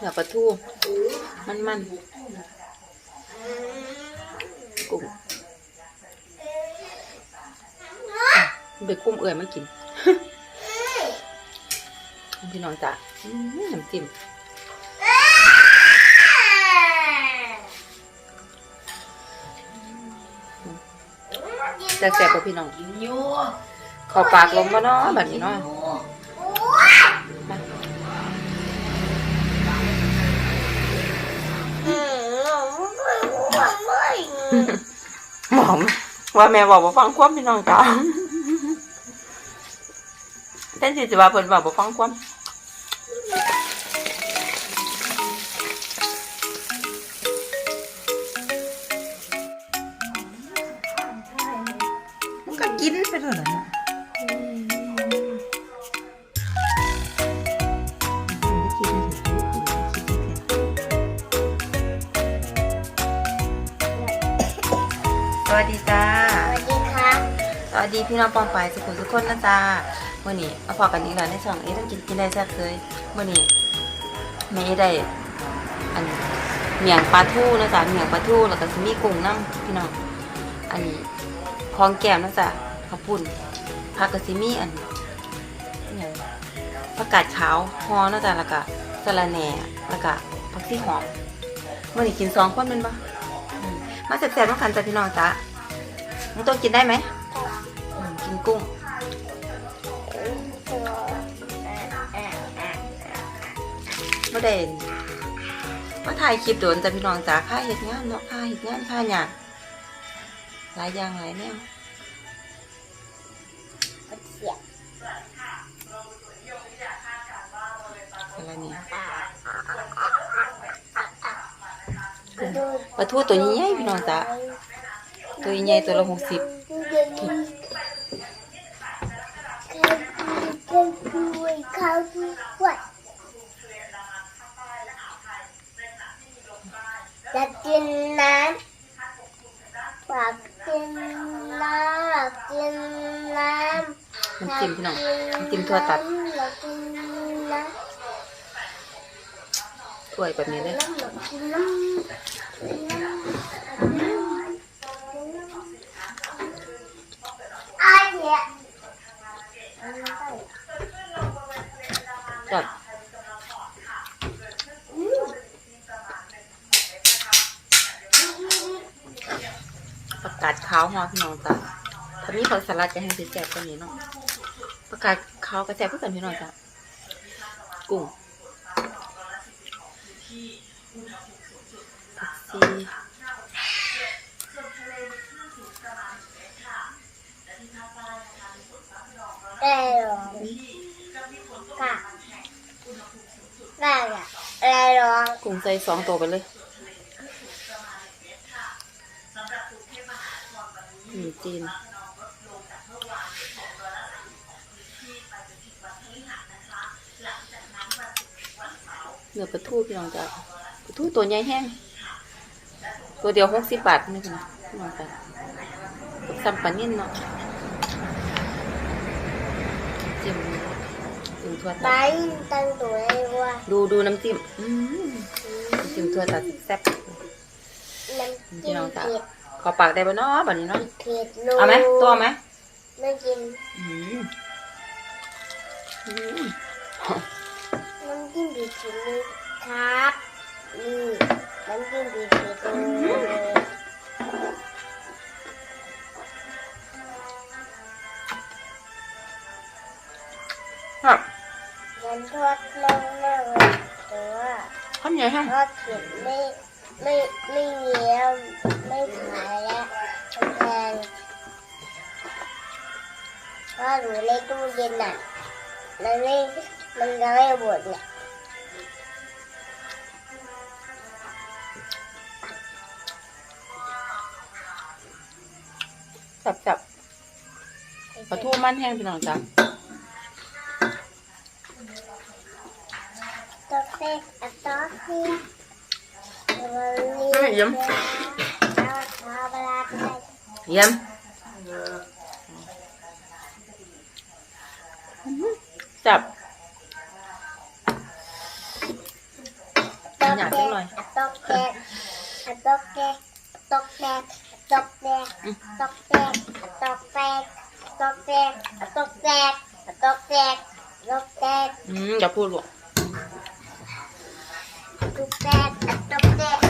เนื้อปลาทูมันมันกุ้งเด็กกุ้งเอื่อยมากินพี่น้องจ้ะอื้อน้ำจิ้มแต่แซ่บกว่าพี่น้องกินอยู่เขอปากลงมาเนาะแบบนี้เนาะ บอกว่าแม่บอกว่าฟังความพี่น้องจ้าแทนที่จะว่าเพิ่นบอกว่าฟังความ วัสดีพี่น้องปองไปสุขุมทุกคนนะจ๊ะมื่อนี้มาพอกันอีกแล้วในช่องเอ๊ะต้องกินกินได้แซ่บเคยมื่อนี้แม่ได้อันเมียงปลาทูนะจ๊ะเมียงปลาทูแล้วก็มีกุ้งน้ำพี่น้องอันนี้ของแก้มนะจ๊ะข้าวปุ้นผักกระซิมีอันเนี่ยผักกาดขาวฮอนะจ๊ะแล้วก็สะระแหน่แล้วก็ผักชีหอมมื่อนี้กินสองคนมันปะมาแซ่บๆมากันจ้ะพี่น้องจ้ะมึงต้องกินได้ไหม กินกุ้งไม่ได้มาถ่ายคลิปโดนแต่พี่น้องจ๋าค่าเห็ดงานเนาะค่าเห็ดงานค่าหยังหลายอย่างหลายแนวอะไรเนี่ยปลาทูตัวใหญ่พี่น้องจ๋าตัวใหญ่ตัวละหกสิบ น้ำจิ้มพี่น้องน้ำจิ้มทั่วตัดอยากกินน้ถ้วยแบบนี้เลยจับประกาศขาวหอพี่น้องจ้าถ้ามีผักสลัดจะให้สิแซ่บกว่านี้เนาะ กาศขาวก็แซ่บเพื่อกันพี่น้องจ้ากุ้งผักชีได้หรอค่ะได้อะได้หรองกุ้งใส่สองตัวไปเลยอืมจีน เนื้อปลาทูพี่น้องจ้าปลาทูตัวใหญ่แห้ง ตัวเดียวหกสิบบาทนี่พี่น้องพี่น้องจ้าซัมปลานิ่นเนาะจิ้มจิ้มทั่วไปตัดตั้งตัวให้ว่าดูดูน้ำจิ้มอืมน้ำจิ้มทั่วตัดแซ่บน้ำพี่จิ้มน้องจ้าเผ็ดขอปากได้ปะเนาะแบบนี้เนาะเผ็ดลูเอาไหมตัวไหมไม่กินอืมอืม น้ำจิ้มเผ็ดชิ้นนี้ครับนี่น้ำจิ้มเผ็ดเผ็ดเลยครับยันทอดมากมากเลยแต่ว่าข้าวเหนียวแห้งทอดเผ็ดไม่ไม่ไม่เยี่ยมไม่ขายแล้วมันแพงเพราะหนูในตู้เย็นน่ะ มันไม่มันยังไม่หมดเนี่ยจับจับปลาทูมันแห้งพี่น้องจ้าตอเฟกอะตอเฟียวันนี้ไม่เยี่ยมเอาชาบลาไปเยี่ยม จับหยาดจังหน่อยอะตอกแตกอะตอกแตกตอกแตกตอกแตกตอกแตกตอกแตกตอกแตกตอกแตกตอกแตกตอกแตกอืมอย่าพูดลูกตอกแตกตอกแตกตอก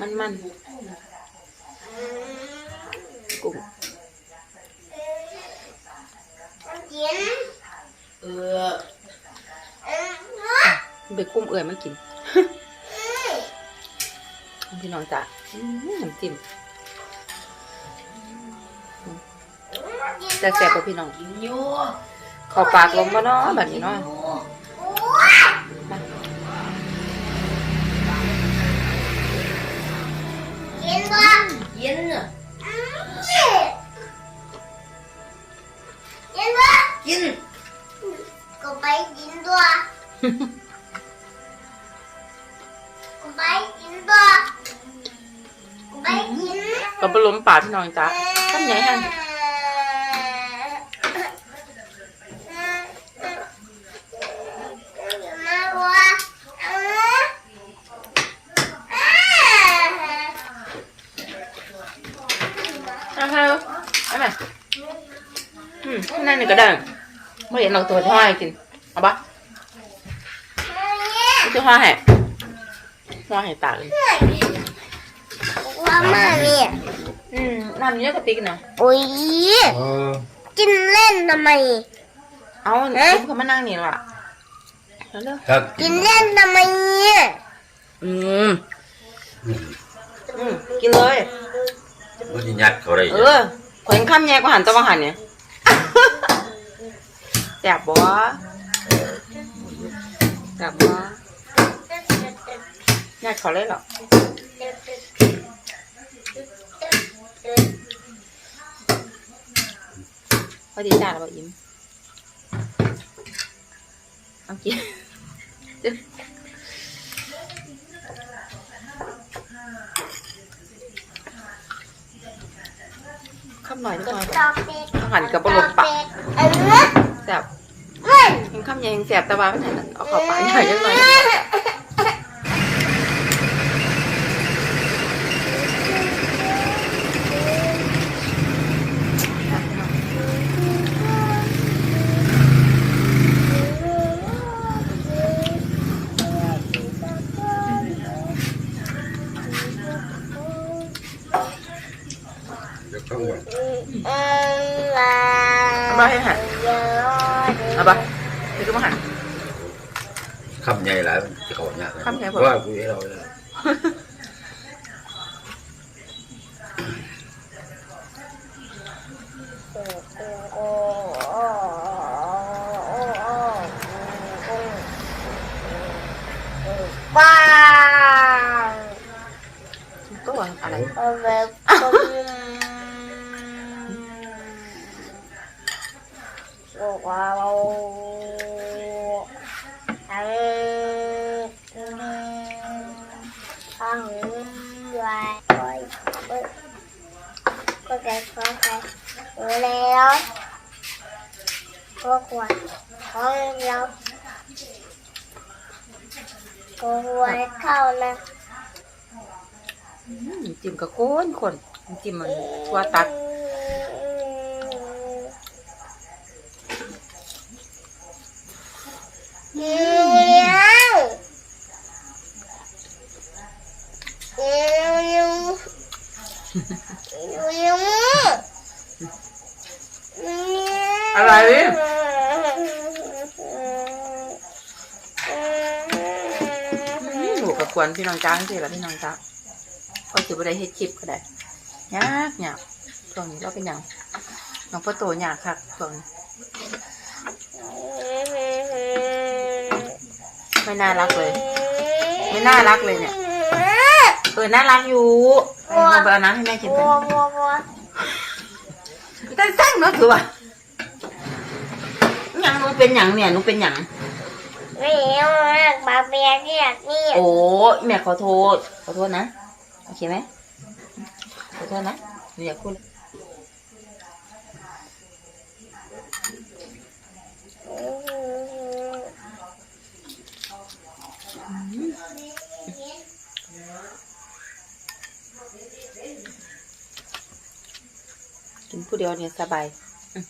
มันมันกุ้งน่ากินเออเออไปกุ้มเอื่อยมากินพี่น้องจ้ะอืมน้ำจิ้มแต่แซ่บกว่าพี่น้องเขอปากลงมาเนาะแบบนี้เนาะ തിന്ന് Gin. Cô bé gin đua. Cô bé gin đua. Cô bé gin. Cô bé lúm bà thế nào vậy ta? Cắt nhảy ha. เถอะเอาไหมอืมข้างในนี่ก็ได้ไม่เห็นเราตัวที่ห้อยกิน เอาปะนี่คือห้อยแห่ห้อยแห่ตากเลยว่ามามีอืมน้ำเยอะกระติกนะโอ้ยเออกินเล่นทำไม เอาจิ้มเขามานั่งนี่ล่ะเอาเร็วถ้ากินเล่นทำไมเนี่ยอืมอืมกินเลยมันจะยัดเขาได้เออ ขอยข้ามแยกมาหันตะวันหันเนี่ยแสบบ่แสบบ่แยกขาเลยเหรอพอดีจ้าเราอิ่มเอากิน หน่อยจักหน่อยก่อนหารกับบลูปะ เอแสบเห็นข้ามยังแสบแต่ว่าไม่ไหนเอาข้าปากหน่อยจักหน่ย không rồi ba hết hả? À ba thì cứ món hả? Không nhảy lại cái cổ nhạc không nhảy vào quá quý vị rồi. Wow. Có à? Ở đây. จิ้มกับโคนคนจิ้มมันตัวตัด อะไรนี่หนูกระควนพี่น้องจ้างสิละพี่น้องจ้าเก็ถือว่ได้เฮ็ดคลิปก็ได้ยากยากตรงนี้เราเป็นอย่างน้องพ่อโตยากค่ะตรงนี้ ไม่น่ารักเลย ไม่น่ารักเลยเนี่ย เออ น่ารักอยู่ไปเอาไปเอาน้ำให้แม่กินไปบัวบัวบัวแต่สั้นเนาะถือว่าหยังหนูเป็นหยังเนี่ยหนูเป็นหยังไม่เอาบาเบียเรียกนี่โอ้ยแม่ขอโทษ ขอโทษนะ โอเคไหมขอโทษนะหนูอยากพูด ผู้เดียวเนี่ยสบายอืม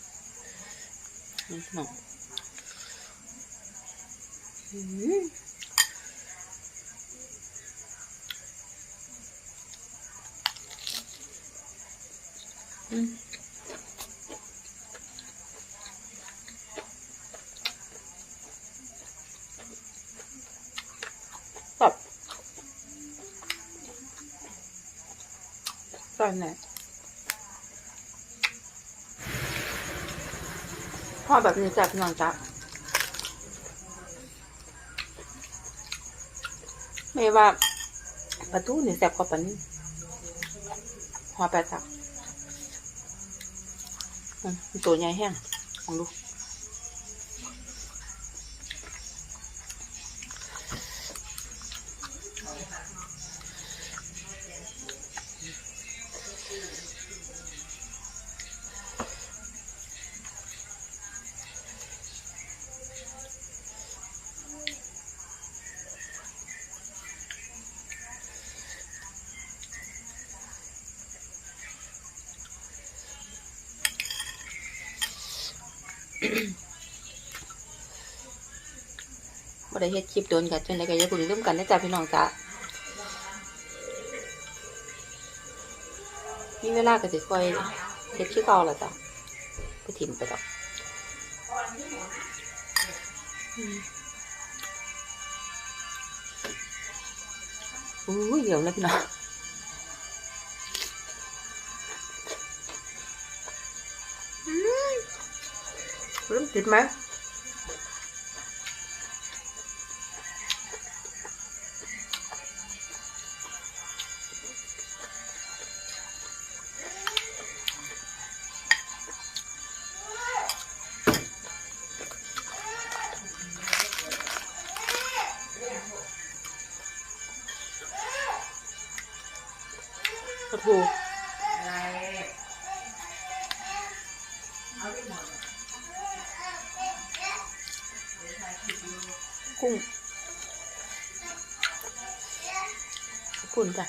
นี่ขนมอืมอืมแบบตอนไหน อแบบนี้จับนอนจับไม่ว่าประตูนี่แสบกว่าปันนี้พอแปดสับตัวใหญ่แห้งลองดู ได้เฮ็ดคลิปโดนกันจนได้ก็อย่าเพิ่งลืมกันนะจ๊ะพี่น้องจ้ะมีเวลาก็สิค่อยเฮ็ดคือเก่าล่ะจ้ะบ่ถิ่มไปดอกอู้เดี๋ยวนะพี่น้องอืม เริ่มติดไหมปลาทูกุ้งปุ่นจ้ะ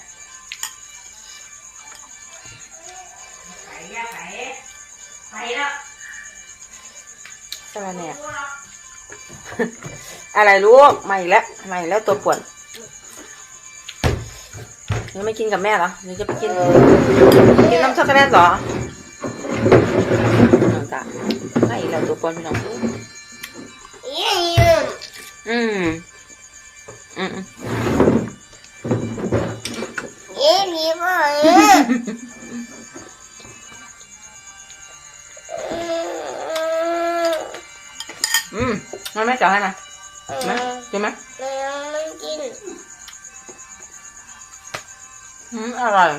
สวัสดีอะไรลูกมาอีกแล้วมาอีกแล้วตัวป่วน หนูไม่กินกับแม่เหรอหนูจะไปกิน กินน้ำช็อกโกแลตเหรอน้องจ้ะให้อีกแล้วตัวป่วนพี่น้องยี่ยืมอืมอืมอืมยี่พี่พ่ออืมมันไม่จ่ายให้นะไหมกินไหมไม่ไม่ อืมอร่อย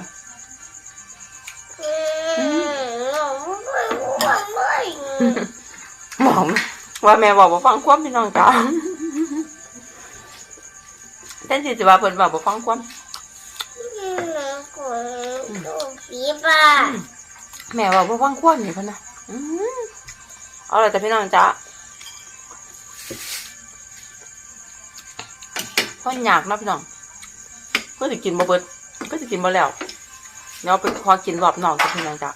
อืมไม่ไม่ไม่บอกว่าแม่บอกว่าฟังความพี่น้องจ้าเต้นสิจะว่าเพิ่นบอกว่าฟังความอืมคนดูผีบ้าแม่บอกว่าฟังความนี่เพิ่นนะอืมเอาเลยแต่พี่น้องจ้าพ่อยากเนาะพี่น้องเพื่อสิกินบ่เบิด ก็สิกินบ่แล้วเดี๋ยวไปพอกินรอบนอกกับพี่น้องจ้า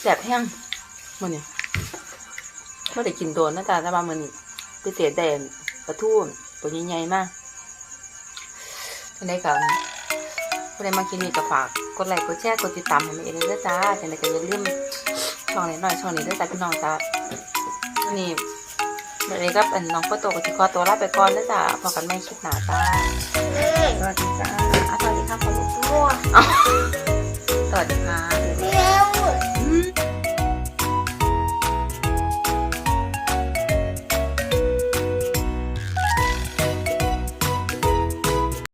แสบแห้งมื้อนี้ไม่ได้กินโดนนะจ๊ะแต่ว่ามื้อนี้พิเศษแดนปลาทูตัวใหญ่ๆมากจังได๋ก็ผู้ใดมากินนี่ก็ฝากกดไลค์กดแชร์กดติดตามให้ม่เอเด้อจ้าจังได๋ก็อย่าลืมช่องนี้หน่อยช่องนี้เด้อจ้าพี่น้องจ้านี่ วันนี้ก็เป็นน้องโปโตกับทิคอตัวลาไปก่อนนะจ๊ะพอกันไม่คิดหนาตาสวัสดีจ้าสวัสดีค่ะขอลูกด้วยสวัสดีค่ะเร็ว